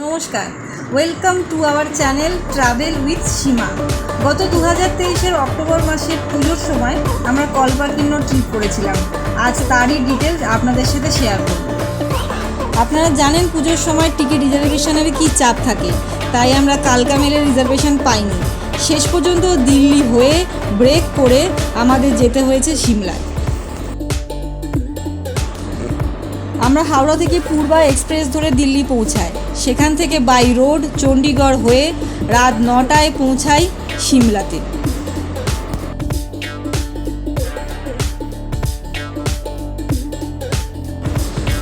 নমস্কার। Welcome to our channel travel with Seema গত দু হাজার তেইশের অক্টোবর মাসের পুজোর সময় আমরা কলপাকিন্ন ট্রিপ করেছিলাম। আজ তারই ডিটেলস আপনাদের সাথে শেয়ার করব। আপনারা জানেন পুজোর সময় টিকিট রিজার্ভেশনের কি চাপ থাকে, তাই আমরা কালকা মেলের রিজার্ভেশন পাইনি। শেষ পর্যন্ত দিল্লি হয়ে ব্রেক করে আমাদের যেতে হয়েছে সিমলায়। আমরা হাওড়া থেকে পূর্বা এক্সপ্রেস ধরে দিল্লি পৌঁছাই। সেখান থেকে বাই রোড চণ্ডীগড় হয়ে রাত নটায় পৌঁছাই সিমলাতে।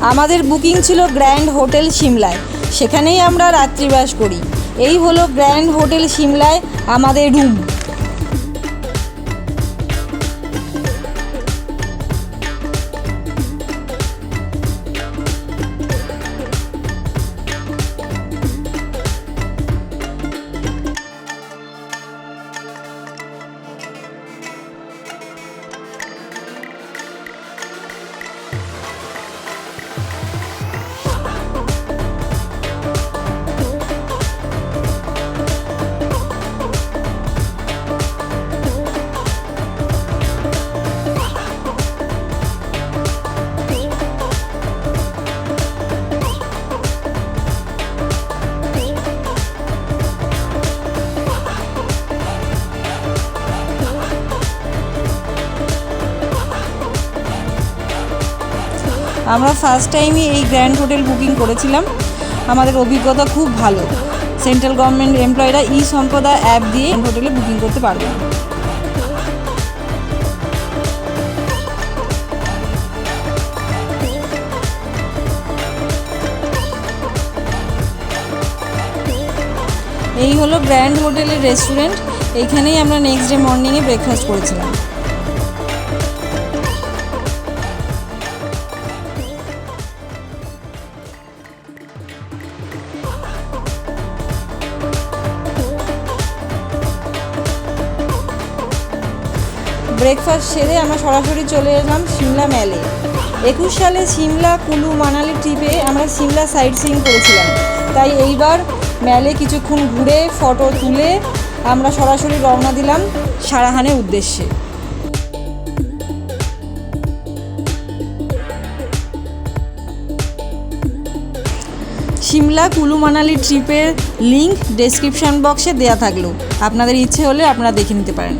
আমাদের বুকিং ছিল গ্র্যান্ড হোটেল সিমলায়। সেখানেই আমরা রাত্রিবাস করি। এই হলো গ্র্যান্ড হোটেল সিমলায় আমাদের রুম আমরা ফার্স্ট টাইমই এই গ্র্যান্ড হোটেল বুকিং করেছিলাম। আমাদের অভিজ্ঞতা খুব ভালো। সেন্ট্রাল গভর্নমেন্ট এমপ্লয়িরা ই সম্পদা অ্যাপ দিয়ে হোটেলে বুকিং করতে পারবে। এই হলো গ্র্যান্ড হোটেলের রেস্টুরেন্ট এইখানেই আমরা নেক্সট ডে মর্নিংয়ে ব্রেকফাস্ট করেছিলাম। ব্রেকফাস্ট সেরে আমরা সরাসরি চলে এলাম সিমলা ম্যালে একুশ সালে সিমলা, কুলু, মানালি ট্রিপে আমরা সিমলা সাইট সিইং করেছিলাম। তাই এইবার ম্যালে কিছুক্ষণ ঘুরে ফটো তুলে আমরা সরাসরি রওনা দিলাম সারাহানের উদ্দেশ্যে। সিমলা, কুলু, মানালি ট্রিপের লিঙ্ক ডেসক্রিপশন বক্সে দেয়া থাকল। আপনাদের ইচ্ছে হলে আপনারা দেখে নিতে পারেন।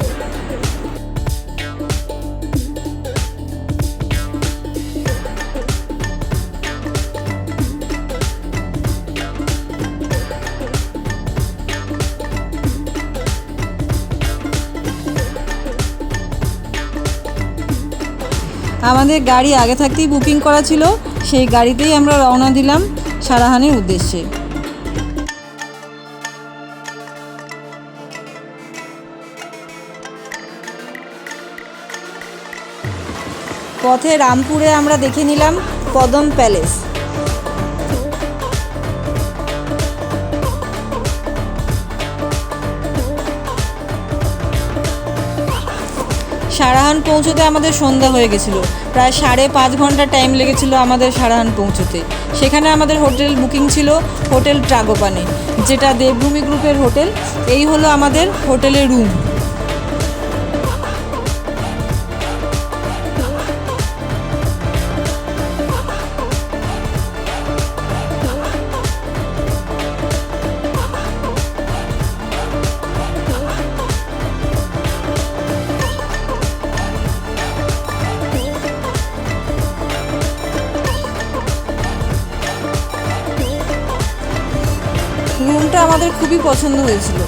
আমাদের গাড়ি আগে থাকতেই বুকিং করা ছিল, সেই গাড়িতেই আমরা রওনা দিলাম সারাহানির উদ্দেশ্যে। পথে রামপুরে আমরা দেখে নিলাম কদম প্যালেস। সারাহান পৌঁছতে আমাদের সন্ধ্যা হয়ে গেছিল। প্রায় সাড়ে পাঁচ ঘণ্টা টাইম লেগেছিল আমাদের সারাহান পৌঁছতে। সেখানে আমাদের হোটেল বুকিং ছিল হোটেল ট্রাগোপানে, যেটা দেবভূমি গ্রুপের হোটেল। এই হলো আমাদের হোটেলের রুম আমাদের খুবই পছন্দ হয়েছিল।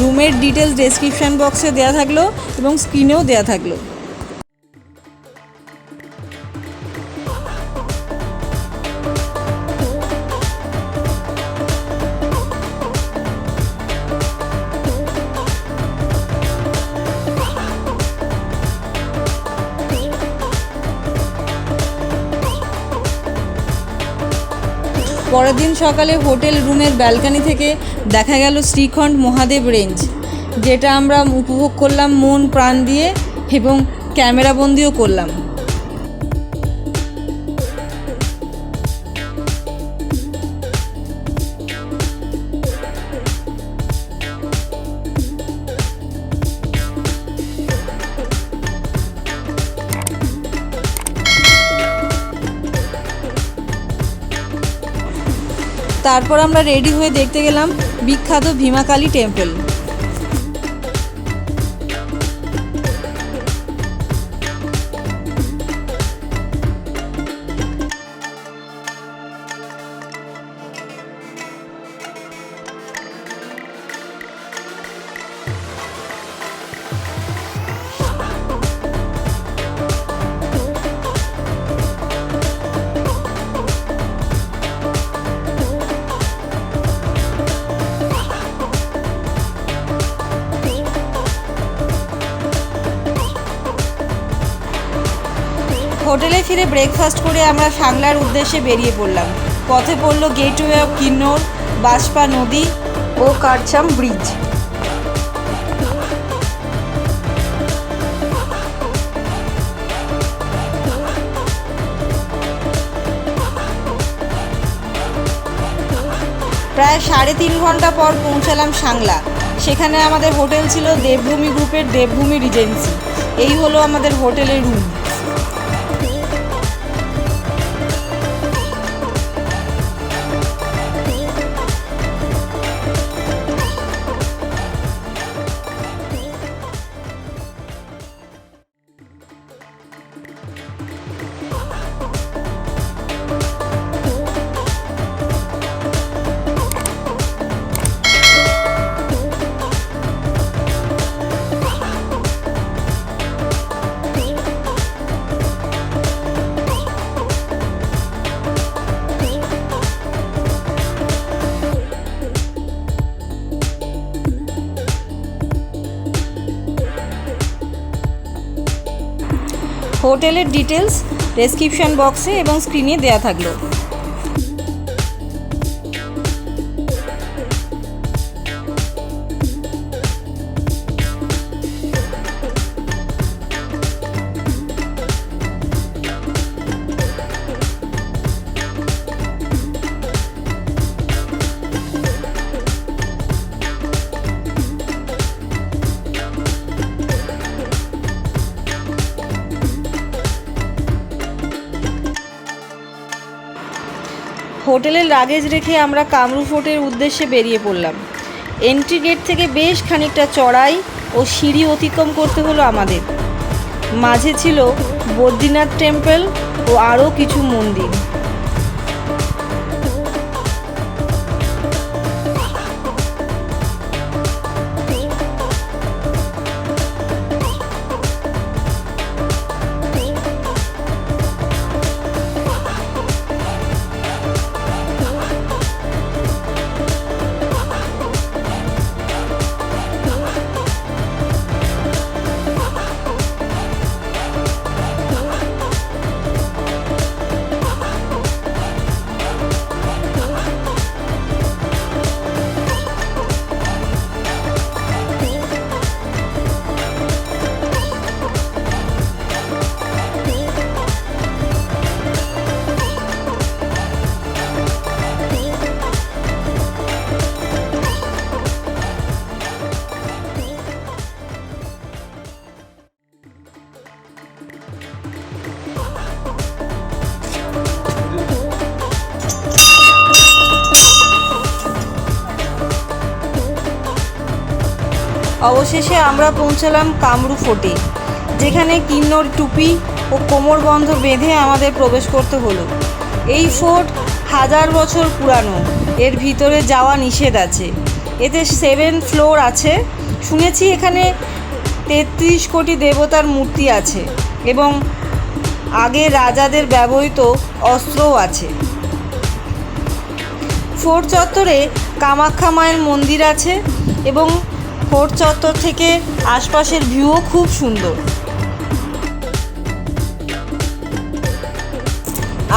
রুমের ডিটেলস ডেসক্রিপশন বক্সে দেওয়া থাকল এবং স্ক্রিনেও দেওয়া থাকল। পরের দিন সকালে হোটেল রুমের ব্যালকানি থেকে দেখা গেল শ্রীখণ্ড মহাদেব রেঞ্জ, যেটা আমরা উপভোগ করলাম মন প্রাণ দিয়ে এবং ক্যামেরাবন্দিও করলাম। তারপর আমরা রেডি হয়ে দেখতে গেলাম বিখ্যাত ভীমাকালী টেম্পল। হোটেলে ফিরে ব্রেকফাস্ট করে আমরা সাংলার উদ্দেশ্যে বেরিয়ে পড়লাম। পথে পড়ল গেটওয়ে অফ কিন্নর বাসপা নদী ও কারচাম ব্রিজ। প্রায় সাড়ে তিন ঘণ্টা পর পৌঁছালাম সাংলা। সেখানে আমাদের হোটেল ছিল দেবভূমি গ্রুপের দেবভূমি রিজেন্সি। এই হলো আমাদের হোটেলের রুম হোটেলের ডিটেলস ডেসক্রিপশন বক্সে এবং স্ক্রিনে দেয়া থাকল। হোটেলের লাগেজ রেখে আমরা কামরু ফোর্টের উদ্দেশ্যে বেরিয়ে পড়লাম। এন্ট্রি গেট থেকে বেশ খানিকটা চড়াই ও সিঁড়ি অতিক্রম করতে হলো আমাদের। মাঝে ছিল বদ্রীনাথ টেম্পল ও আরও কিছু মন্দির। অবশেষে আমরা পৌঁছালাম কামরু ফোর্টে, যেখানে কিন্নর টুপি ও কোমর বন্ধ বেঁধে আমাদের প্রবেশ করতে হলো। এই ফোর্ট হাজার বছর পুরানো, এর ভিতরে যাওয়া নিষেধ আছে। এতে সেভেন ফ্লোর আছে। শুনেছি এখানে তেত্রিশ কোটি দেবতার মূর্তি আছে এবং আগে রাজাদের ব্যবহৃত অস্ত্রও আছে। ফোর্ট চত্বরে কামাখ্যা মায়ের মন্দির আছে এবং ফোর্ট চত্বর থেকে আশপাশের ভিউও খুব সুন্দর।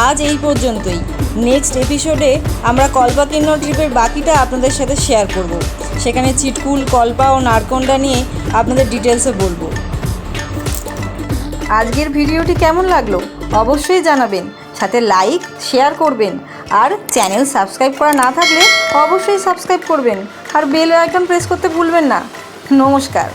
আজ এই পর্যন্তই। নেক্সট এপিসোডে আমরা কল্পাকিন্ন ট্রিপের বাকিটা আপনাদের সাথে শেয়ার করব। সেখানে চিটকুল, কল্পা ও নারকন্ডা নিয়ে আপনাদের ডিটেলসে বলব। আজকের ভিডিওটি কেমন লাগল? অবশ্যই জানাবেন। সাথে লাইক শেয়ার করবেন। আর চ্যানেল সাবস্ক্রাইব করা না থাকলে অবশ্যই সাবস্ক্রাইব করবেন। আর বেল আইকন প্রেস করতে ভুলবেন না। নমস্কার।